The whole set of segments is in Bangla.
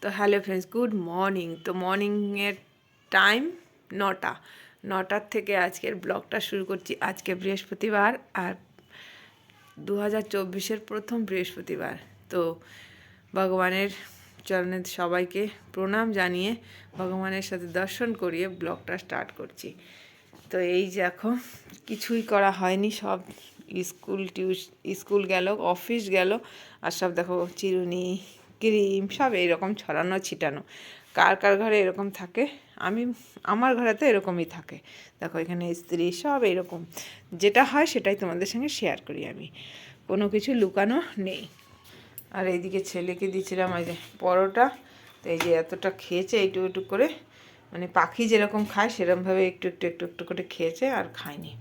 তো হ্যালো ফ্রেন্ডস, গুড মর্নিং। তো মর্নিংয়ের টাইম নটা। নটার থেকে আজকের ব্লগটা শুরু করছি আজকে বৃহস্পতিবার আর দু হাজার চব্বিশের প্রথম বৃহস্পতিবার। তো ভগবানের চরণে সবাইকে প্রণাম জানিয়ে ভগবানের সাথে দর্শন করিয়ে ব্লগটা স্টার্ট করছি। তো এই এখন কিছুই করা হয়নি, সব স্কুল টিউশ, স্কুল গেল, অফিস গেল, আর সব দেখো চিরুনি ক্রিম সব এইরকম ছড়ানো, ছিটানো। কার কার ঘরে এরকম থাকে? আমি, আমার ঘরে তো এরকমই থাকে। দেখো, এখানে স্ত্রী সব এরকম। যেটা হয় সেটাই তোমাদের সঙ্গে শেয়ার করি আমি। কোনো কিছু লুকানো নেই। আর এইদিকে ছেলেকে দিয়েছিলাম ওই যে পরোটা। তো এই যে এতটা খেয়েছে এইটুকু একটু করে। মানে পাখি যেরকম খায়, সেরকমভাবে একটু একটু একটু একটু করে খেয়েছে আর খায়নি।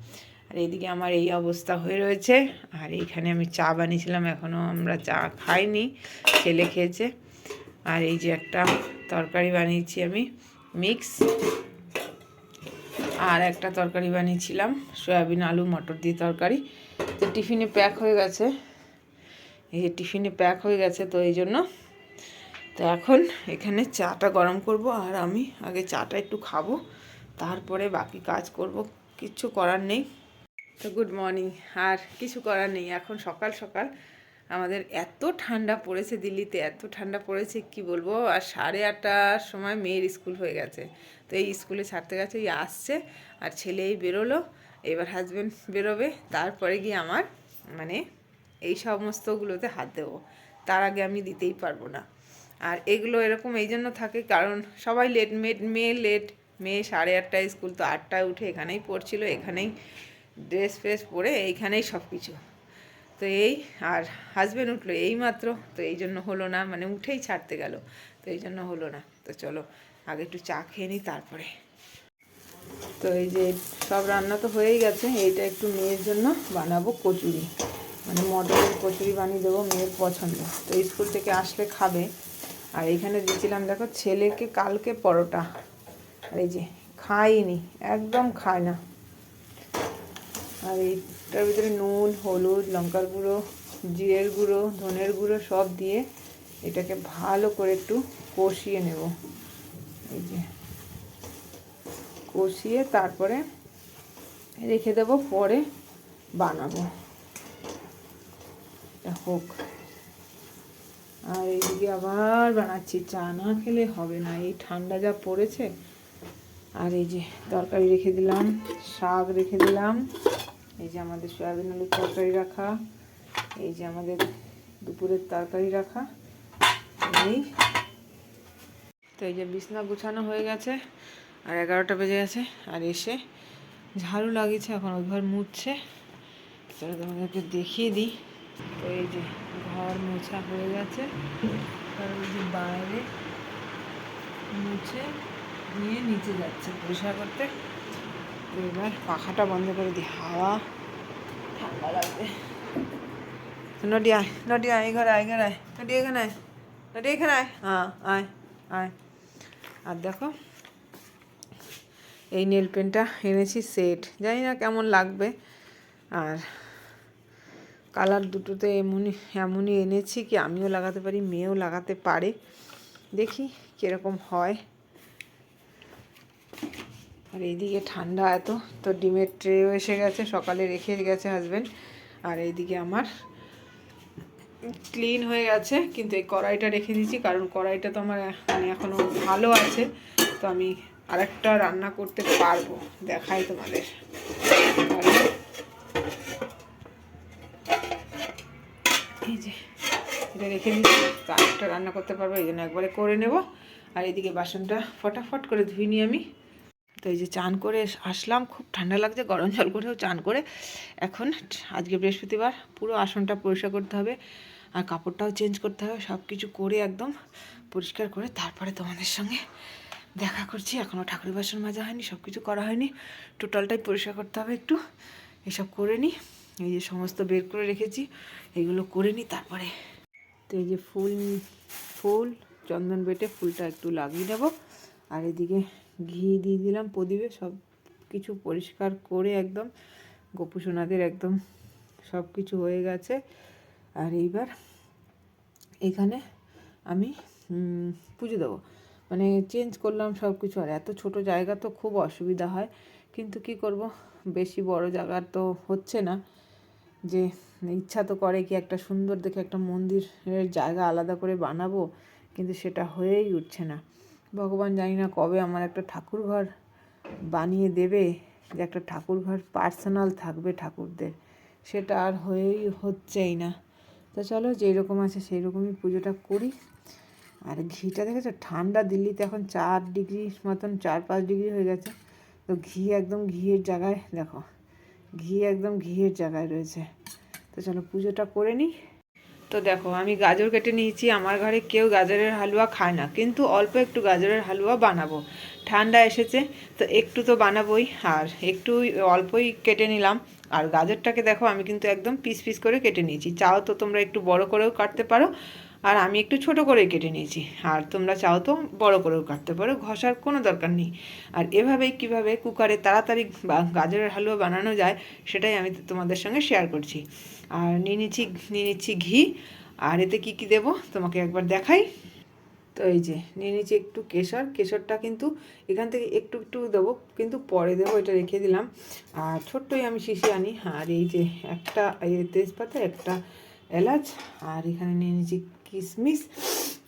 আর এইদিকে আমার এই অবস্থা হয়ে রয়েছে। আর এইখানে আমি চা বানিয়েছিলাম, এখনও আমরা চা খাইনি, ছেলে খেয়েছে। আর এই যে একটা তরকারি বানিয়েছি আমি, মিক্স। আর একটা তরকারি বানিয়েছিলাম, সয়াবিন, আলু, মটর দিয়ে তরকারি। তো টিফিনে প্যাক হয়ে গেছে। এই যে টিফিনে প্যাক হয়ে গেছে তো এই জন্য। তো এখন এখানে চাটা গরম করব আর আমি আগে চাটা একটু খাব, তারপরে বাকি কাজ করব, কিচ্ছু করার নেই। তো গুড মর্নিং আর কিছু করার নেই, এখন সকাল সকাল। আমাদের এত ঠান্ডা পড়েছে দিল্লিতে, এত ঠান্ডা পড়েছে, কি বলব? আর সাড়ে আটটার সময় মেয়ের স্কুল হয়ে গেছে। তো এই স্কুলে ছাড়তে গেছে আসছে, আর ছেলে এই বেরোলো, এবার হাজব্যান্ড বেরোবে, তারপরে গিয়ে আমার মানে এই সমস্তগুলোতে হাত দেবো। তার আগে আমি দিতেই পারব না। আর এগুলো এরকম এই জন্য থাকে, কারণ সবাই লেট মেট মেয়ে লেট মেয়ে সাড়ে আটটায় স্কুল, তো আটটায় উঠে এখানেই পড়ছিল, এখানেই ড্রেস ফ্রেস পরে এইখানেই সব কিছু তো এই, আর হাজব্যান্ড উঠল এই মাত্র তো এই জন্য হলো না মানে উঠেই ছাড়তে গেল, তো এই জন্য হলো না। তো চলো, আগে একটু চা খেয়ে নিই তারপরে। তো এই যে সব রান্না তো হয়েই গেছে, এইটা একটু মেয়ের জন্য বানাবো কচুরি। মানে মটরের কচুরি বানিয়ে দেবো মেয়ের পছন্দ। তো স্কুল থেকে আসলে খাবে। আর এইখানে দিয়েছিলাম, দেখো, ছেলেকে কালকে পরোটা। আর এই যে খাইনি, একদম খায় না। আর এইটার ভিতরে নুন, হলুদ, লঙ্কার গুঁড়ো, জিরের গুঁড়ো, ধনের গুঁড়ো সব দিয়ে এটাকে ভালো করে একটু কষিয়ে নেব। এই যে কষিয়ে তারপরে রেখে দেবো, পরে বানাবো। হোক। আর এইদিকে আবার বানাচ্ছি। চা না খেলে হবে না। এই ঠান্ডা যা পড়েছে। আর এই যে তরকারি রেখে দিলাম, শাক রেখে দিলাম। এই যে আমাদের সয়াবিন আলুর তরকারি রাখা, এই যে আমাদের দুপুরের তরকারি রাখা, এই। তো এই যে বিছনা গুছানো হয়ে গেছে, আর এগারোটা বেজে গেছে, আর এসে ঝাড়ু লাগিয়েছে, এখন ঘর মুছছে। চলো তোমাদেরকে দেখিয়ে দিই। তো এই যে ঘর মোছা হয়ে গেছে আর ওই যে বাইরে মুছে নিয়ে নিচে যাচ্ছে পরিষ্কার করতে। এবার পাখাটা বন্ধ করে দিই। হাওয়া। ঠান্ডা লাগবে। নটি আয় নটি আয়, এই আয় ঘরে আয়। নটি এখানে আয় নটি এখানে আয়। হ্যাঁ আয় আয়। আর দেখো, এই নেল পেনটা এনেছি সেট জানি না কেমন লাগবে। আর কালার দুটোতে এমনই এমনই এনেছি কি আমিও লাগাতে পারি, মেয়েও লাগাতে পারে। দেখি কীরকম হয়। আর এইদিকে ঠান্ডা এত, তো ডিমের ট্রেও এসে গেছে, সকালে রেখে গেছে হাজব্যান্ড আর এইদিকে আমার ক্লিন হয়ে গেছে, কিন্তু এই কড়াইটা রেখে দিয়েছি, কারণ কড়াইটা তো আমার মানে এখনও ভালো আছে, তো আমি আরেকটা রান্না করতে পারব, দেখাই তোমাদের। এই যে, এটা রেখে দিচ্ছি তো আরেকটা রান্না করতে পারব, এই জন্য একবারে করে নেব। আর এদিকে বাসনটা ফটাফট করে ধুই নি আমি। তো এই যে চান করে আসলাম, খুব ঠান্ডা লাগছে, গরম জল করেও চান করে। এখন আজকে বৃহস্পতিবার, পুরো আসনটা পরিষ্কার করতে হবে, আর কাপড়টাও চেঞ্জ করতে হবে সব কিছু করে একদম পরিষ্কার করে তারপরে তোমাদের সঙ্গে দেখা করছি। এখনও ঠাকুরের বাসন মাজা হয়নি সব কিছু করা হয়নি। টোটালটাই পরিষ্কার করতে হবে একটু, এসব করে নিই এই যে সমস্ত বের করে রেখেছি, এগুলো করে নিই তারপরে তো এই যে ফুল ফুল, চন্দন বেটে ফুলটা একটু লাগিয়ে দেবো আর এদিকে ঘি দিয়ে দিলাম, প্রদীপে সব কিছু পরিষ্কার করে একদম গোপু সোনাদের একদম সব কিছু হয়ে গেছে। আর এইবার এখানে আমি পুজো দেবো। মানে চেঞ্জ করলাম সব কিছু। আর এত ছোট জায়গা তো খুব অসুবিধা হয়। কিন্তু কি করব? বেশি বড় জায়গার তো হচ্ছে না। যে ইচ্ছা তো করে কি একটা সুন্দর দেখে একটা মন্দিরের জায়গা আলাদা করে বানাবো, কিন্তু সেটা হয়েই উঠছে না। ভগবান জানি না কবে আমার একটা ঠাকুর ঘর বানিয়ে দেবে, যে একটা ঠাকুর ঘর পার্সোনাল থাকবে ঠাকুরদের। সেটা আর হয়েই হচ্ছেই না। তো চলো যেই রকম আছে সেই রকমই পুজোটা করি। আর ঘিটা দেখেছ? ঠান্ডা দিল্লিতে এখন চার ডিগ্রি মতন, চার পাঁচ ডিগ্রি হয়ে গেছে। তো ঘি একদম ঘিয়ের জায়গায়, দেখো, ঘি একদম ঘিয়ের জায়গায় রয়েছে। তো চলো পুজোটা করে নিই। তো দেখো, আমি গাজর কেটে নিয়েছি, আমার ঘরে কেউ গাজরের হালুয়া খায় না, কিন্তু অল্প একটু গাজরের হালুয়া বানাবো। ঠান্ডা এসেছে, তো একটু তো বানাবোই, আর একটু অল্পই কেটে নিলাম। আর গাজরটাকে দেখো, আমি কিন্তু একদম পিস পিস করে কেটে নিয়েছি। চাও তো তোমরা একটু বড় করেও কাটতে পারো আর আমি একটু ছোট করে কেটে নিয়েছি। আর তোমরা চাও তো বড় করেও কাটতে পারো, ঘষার কোনো দরকার নেই। আর এভাবেই কীভাবে কুকারে তাড়াতাড়ি গাজরের হালুয়া বানানো যায়, সেটাই আমি তোমাদের সঙ্গে শেয়ার করছি। আর নিয়ে নিচ্ছি নিয়ে নিচ্ছি ঘি। আর এতে কি কি দেবো তোমাকে একবার দেখাই। তো এই যে, নিয়ে নিচ্ছি একটু কেশর। কেশরটা কিন্তু এখান থেকে একটু একটু দেবো, কিন্তু পরে দেবো, এটা রেখে দিলাম। আর ছোট্টই আমি শিশি আনি। আর এই যে একটা, এই তেজপাতা, একটা এলাচ। আর এখানে নিয়ে নিচ্ছি কিশমিশ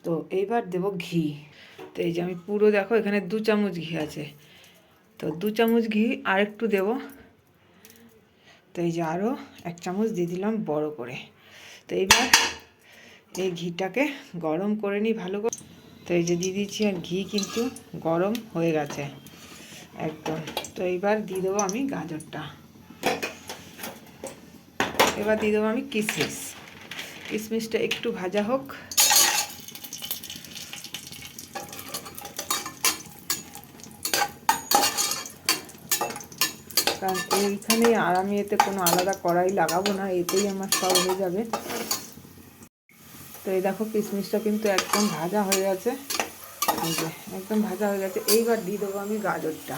তো এইবার দেবো ঘি। তো এই যে আমি পুরো দেখো এখানে দু চামচ ঘি আছে। তো দু চামচ ঘি আর একটু দেবো। তো এই যে আরও এক চামচ দিয়ে দিলাম বড় করে। তো এইবার এই ঘিটাকে গরম করে নিই ভালো করে। তো এই যে দিয়ে দিচ্ছি আর ঘি কিন্তু গরম হয়ে গেছে। একদম। তো এইবার দিয়ে দেবো আমি গাজরটা। এবার দিয়ে দেবো আমি কিশমিশ কিশমিশটা একটু ভাজা হোক। কারণ এইখানে আর আমি এতে কোনো আলাদা কড়াই লাগাবো না, এতেই আমার সব হয়ে যাবে। তো এই দেখো কিশমিশটা কিন্তু একদম ভাজা হয়ে গেছে। একদম ভাজা হয়ে গেছে। এইবার দিয়ে দেবো আমি গাজরটা।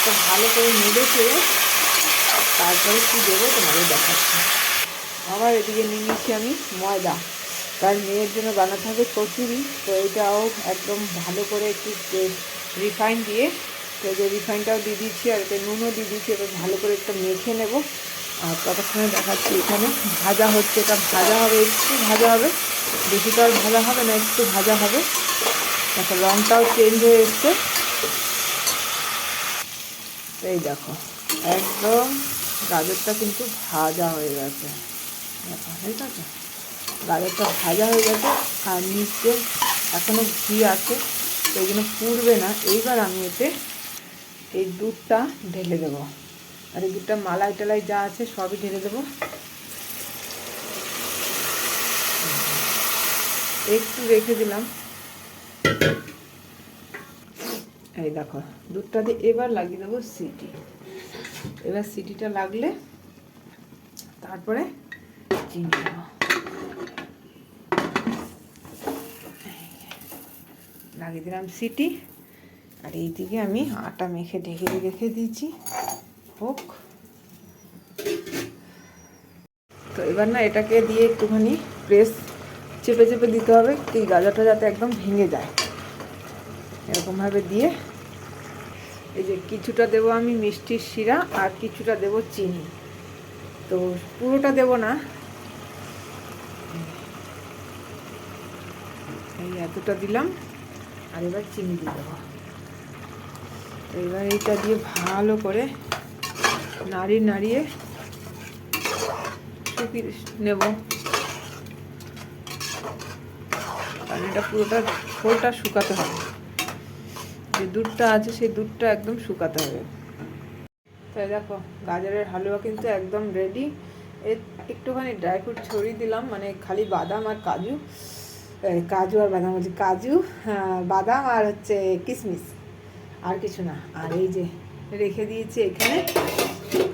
গাজরটা ভালো করে নেড়ে চেড়ে তারপরে কী দেবো তোমাদের দেখাচ্ছি। আবার এদিকে নিয়ে নিচ্ছি আমি ময়দা। তার মেয়ের জন্য বানাতে হবে কচুরি, তো এটাও একদম ভালো করে একটু রিফাইন দিয়ে, তো যে রিফাইনটাও দিয়ে দিচ্ছি আর এতে নুনও দিয়ে দিচ্ছি, এবার ভালো করে একটু মেখে নেব। আর ততক্ষণে দেখাচ্ছি এখানে ভাজা হচ্ছে, এটা ভাজা হবে, একটু ভাজা হবে। বেশি তো আর ভাজা হবে না, একটু ভাজা হবে। দেখো রঙটাও চেঞ্জ হয়ে এসছে। এই দেখো, একদম গাজরটা কিন্তু ভাজা হয়ে গেছে। দেখো ঠিক আছে গাজরটা ভাজা হয়ে গেছে আর নিচে এখনও ঘি আছে এই জন্য পুড়বে না। এইবার আমি এতে এই দুধটা ঢেলে দেবো। আর এই দুধটা মালাই টালাই যা আছে সবই ঢেলে দেবো। একটু রেখে দিলাম। এই দেখো, দুধটা দিয়ে এবার লাগিয়ে দেবো সিটি। এবার সিটিটা লাগলে তারপরে চিনি দেবো। লাগিয়ে দিলাম সিটি, আর এইদিকে আমি আটা মেখে ঢেকে রেখে দিয়েছি। হোক। তো এবার না এটাকে দিয়ে একটুখানি প্রেস চেপে চেপে দিতে হবে, কি গাজাটা যাতে একদম ভেঙে যায়। এরকমভাবে দিয়ে এই যে কিছুটা দেবো আমি মিষ্টির শিরা আর কিছুটা দেবো চিনি। তো পুরোটা দেবো না। এই এতটা দিলাম, আর এবার চিনি দিয়ে দেবো। এবার এইটা দিয়ে ভালো করে নাড়িয়ে নাড়িয়ে শুকিয়ে নেব। কারণ এটা পুরোটা ঝোলটা শুকাতে হবে। যে দুধটা আছে, সেই দুধটা একদম শুকাতে হবে। তাই দেখো, গাজরের হালুয়া কিন্তু একদম রেডি এর একটুখানি ড্রাই ফ্রুট ছড়িয়ে দিলাম মানে খালি বাদাম আর কাজু। কাজু আর বাদাম হচ্ছে কাজু বাদাম আর হচ্ছে কিশমিশ আর কিছু না। আর এই যে রেখে দিয়েছি এখানে,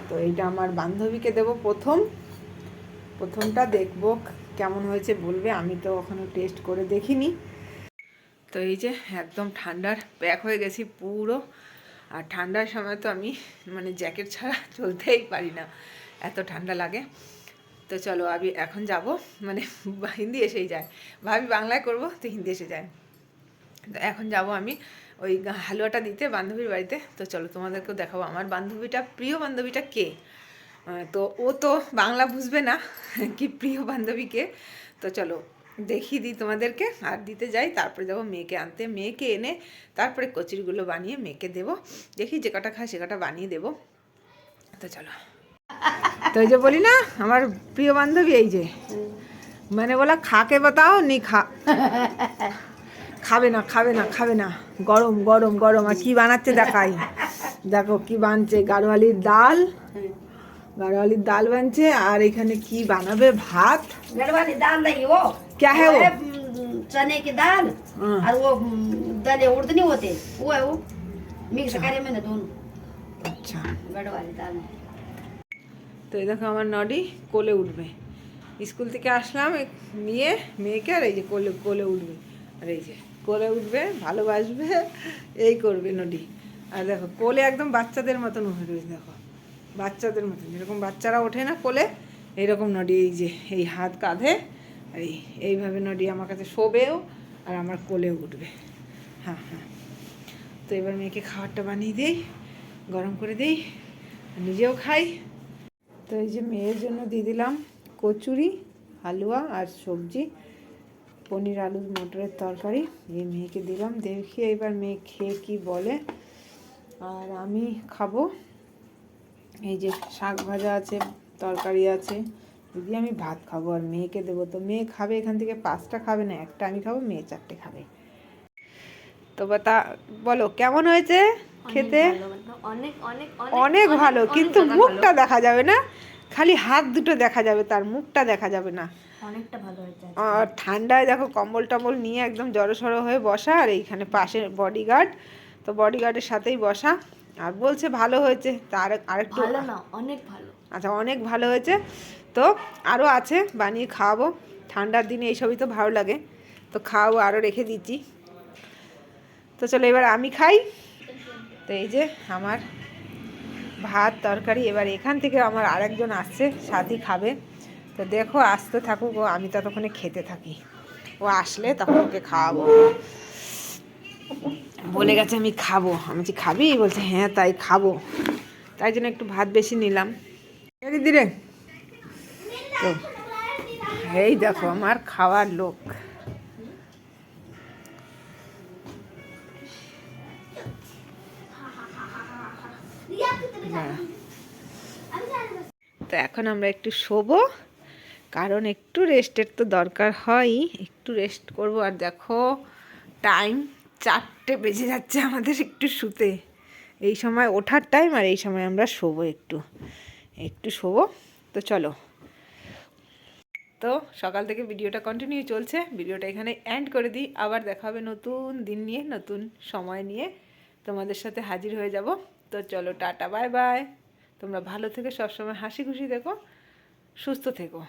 তো এইটা আমার বান্ধবীকে দেব প্রথম। প্রথমটা দেখব কেমন হয়েছে, বলবে। আমি তো ওখানে টেস্ট করে দেখিনি। তো এই যে একদম ঠান্ডার প্যাক হয়ে গেছি পুরো। আর ঠান্ডার সময় তো আমি মানে জ্যাকেট ছাড়া চলতেই পারি না। এত ঠান্ডা লাগে। তো চলো আমি এখন যাব। মানে হিন্দি এসেই যায়। ভাবি বাংলায় করব, তো হিন্দি এসে যায়। তো এখন যাব আমি ওই হালুয়াটা দিতে বান্ধবীর বাড়িতে। তো চলো তোমাদেরকেও দেখাবো। আমার বান্ধবীটা, প্রিয় বান্ধবীটা কে? তো ও তো বাংলা বুঝবে না, কি প্রিয় বান্ধবীকে তো চলো দেখিয়ে দিই তোমাদেরকে, আর দিতে যাই, তারপরে যাব মেয়েকে আনতে। মেয়েকে এনে তারপরে কচিরগুলো বানিয়ে মেয়েকে দেবো। দেখি যে কটা খায়, সে কটা বানিয়ে দেবো। তো চলো। তো যে বলি না, আমার প্রিয় বান্ধবী এই যে। মানে বলা খাকে বাতাও নি খা। খাবে না খাবে না খাবে না। গরম গরম গরম। আর কি বানাচ্ছে দেখাই। দেখো কি বানছে। গাড়োয়ালির ডাল। গাড়োয়ালির ডাল বানছে। আর এখানে কি বানাবে? ভাত। গাড়োয়ালির ডাল দেই ও क्या है वो? वो हम्म, चने की दाल हाँ। और वो हम्म, दले उड़द नहीं होते वो है वो मिक्स करे मैंने दोनों আচ্ছা गढ़वाली दाल में তো এই দেখো আমার নডি কোলে উঠবে স্কুল থেকে আসলাম এ- নিয়ে মেয়েকে আর এই যে কোলে কোলে উঠবে আর এই যে কোলে উঠবে ভালোবাসবে এই করবে নডি আর দেখো কোলে একদম বাচ্চাদের মতন উঠে রয়েছে দেখো বাচ্চাদের মতন যেরকম বাচ্চারা ওঠে না কোলে এইরকম নডি এই যে এই হাত কাঁধে আর এই, এইভাবে নডি আমার কাছে শোবেও আর আমার কোলেও উঠবে। হ্যাঁ হ্যাঁ। তো এবার মেয়েকে খাবারটা বানিয়ে দিই, গরম করে দিই, নিজেও খাই। তো এই যে মেয়ের জন্য দিয়ে দিলাম কচুরি, হালুয়া আর সবজি, পনির, আলু, মটরের তরকারি। এই মেয়েকে দিলাম, দেখি এবার মেয়ে খেয়ে কি বলে। আর আমি খাব। এই যে শাক ভাজা আছে, তরকারি আছে যদি আমি ভাত খাব আর মেয়েকে দেবো তো মেয়ে খাবে এখান থেকে পাঁচটা খাবে না একটা আমি খাব মেয়ে চারটে খাবে। তো তা বলো কেমন হয়েছে খেতে? অনেক অনেক অনেক ভালো কিন্তু মুখটা দেখা যাবে না খালি হাত দুটো দেখা যাবে তার মুখটা দেখা যাবে না। অনেকটা ভালো হয়েছে আর ঠান্ডায় দেখো কম্বল টম্বল নিয়ে একদম জড়সড়ো হয়ে বসা আর এইখানে পাশে বডিগার্ড তো বডিগার্ডের সাথেই বসা। আর বলছে ভালো হয়েছে তার আরেকটু ভালো না অনেক ভালো। আচ্ছা অনেক ভালো হয়েছে। তো আরও আছে, বানিয়ে খাওয়াবো। ঠান্ডার দিনে এইসবই তো ভালো লাগে। তো খাওয়াবো আরও রেখে দিচ্ছি। তো চলো এবার আমি খাই। তো এই যে আমার ভাত, তরকারি, এবার এখান থেকে আমার আরেকজন আসছে, সাথী খাবে। তো দেখো, আসতে থাকুক ও, আমি ততক্ষণে খেতে থাকি। ও আসলে তখন ওকে খাওয়াবো। বলে গেছে, আমি খাব। আমি যে খাবি? বলছে হ্যাঁ তাই খাব। তাই জন্য একটু ভাত বেশি নিলাম। এই দিরে তো, এই দেখো আমার খাওয়ার লোক। তো এখন আমরা একটু শোবো, কারণ একটু রেস্টের তো দরকার হয়ই একটু রেস্ট করব আর দেখো, টাইম চারটে বেজে যাচ্ছে আমাদের একটু শুতে। এই সময় ওঠার টাইম আর এই সময় আমরা শোবো একটু। একটু শোবো, তো চলো। তো সকাল থেকে ভিডিওটা কন্টিনিউ চলছে। ভিডিওটা এখানে এন্ড করে দিই। আবার দেখা হবে নতুন দিন নিয়ে, নতুন সময় নিয়ে। তোমাদের সাথে হাজির হয়ে যাব। তো চলো টাটা বাই বাই তোমরা ভালো থেকে, সবসময় হাসি খুশি দেখো সুস্থ থেকো।